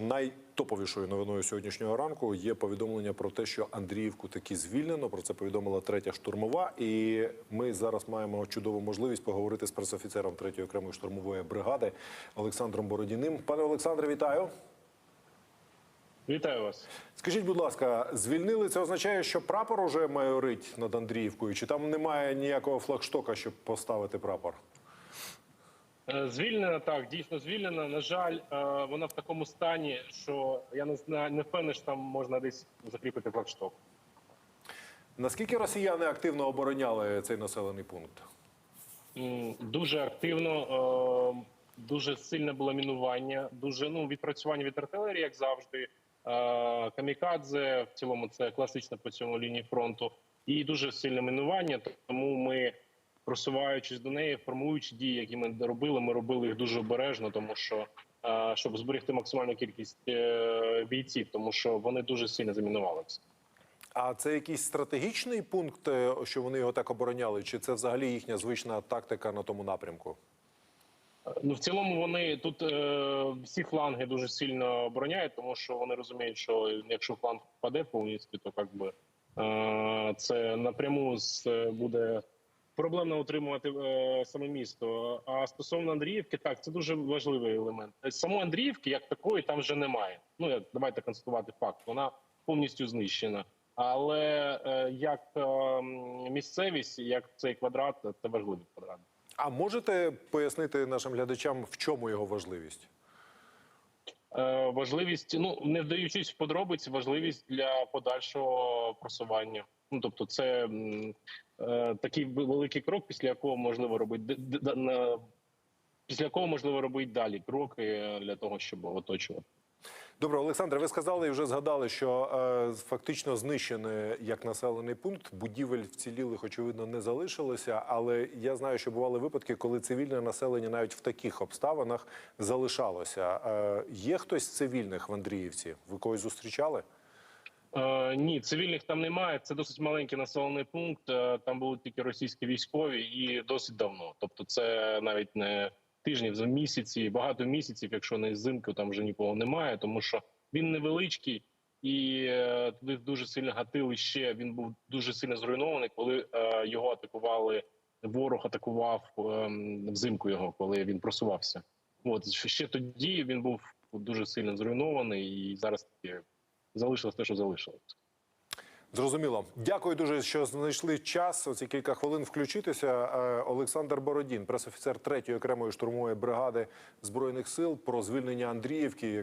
Найтоповішою новиною сьогоднішнього ранку є повідомлення про те, що Андріївку таки звільнено. Про це повідомила третя штурмова. І ми зараз маємо чудову можливість поговорити з пресофіцером третьої окремої штурмової бригади Олександром Бородіним. Пане Олександре, вітаю. Вітаю вас. Скажіть, будь ласка, звільнили це означає, що прапор уже майорить над Андріївкою? Чи там немає ніякого флагштока, щоб поставити прапор? Е, Звільнена так, дійсно звільнена. На жаль, е, вона в такому стані, що я не знаю, не впевнений, що там можна десь закріпити флагшток. Наскільки росіяни активно обороняли цей населений пункт? Дуже активно, е, дуже сильне було мінування, дуже ну відпрацювання від артилерії, як завжди. Камікадзе в цілому це класична по цьому лінії фронту, і дуже сильне мінування. Тому ми, просуваючись до неї, формуючи дії, які ми робили, ми робили їх дуже обережно, тому що е, щоб зберегти максимальну кількість е, бійців, тому що вони дуже сильно замінувалися. А це якийсь стратегічний пункт, е, що вони його так обороняли, чи це взагалі їхня звична тактика на тому напрямку? Ну, в цілому вони тут е, всі фланги дуже сильно обороняють, тому що вони розуміють, що якщо фланг впаде повністю, то як би е, це напряму з, буде проблемно утримувати е, саме місто. А стосовно Андріївки, так це дуже важливий елемент. Самої Андріївки, як такої, там вже немає. Ну як- давайте констатувати факт. Вона повністю знищена. Але е, як е, місцевість, як цей квадрат, це важливий квадрат. А можете пояснити нашим глядачам, в чому його важливість? Е, важливість, ну не вдаючись в подробиці, важливість для подальшого просування. Ну тобто, це е, такий великий крок, після якого можливо робити на- після якого можливо робити далі кроки для того, щоб оточувати. Добре, Олександре, ви сказали і вже згадали, що е, фактично знищений як населений пункт. Будівель вцілілих, очевидно, не залишилося. Але я знаю, що бували випадки, коли цивільне населення навіть в таких обставинах залишалося. Е, є хтось з цивільних в Андріївці? Ви когось зустрічали? Е, ні, цивільних там немає. Це досить маленький населений пункт. Е, Там були тільки російські військові, і досить давно. Тобто, це навіть не тижнів, за місяці, багато місяців, якщо не зимку, там вже нікого немає, тому що він невеличкий і е, туди дуже сильно гатили ще. Він був дуже сильно зруйнований, коли його атакували. Ворог атакував ем, взимку його, коли він просувався. От ще тоді він був дуже сильно зруйнований, і зараз таки залишилось те, що залишилось. Зрозуміло. Дякую дуже, що знайшли час. Оці кілька хвилин включитися. Е, Олександр Бородін, пресофіцер 3-ї окремої штурмової бригади збройних сил про звільнення Андріївки.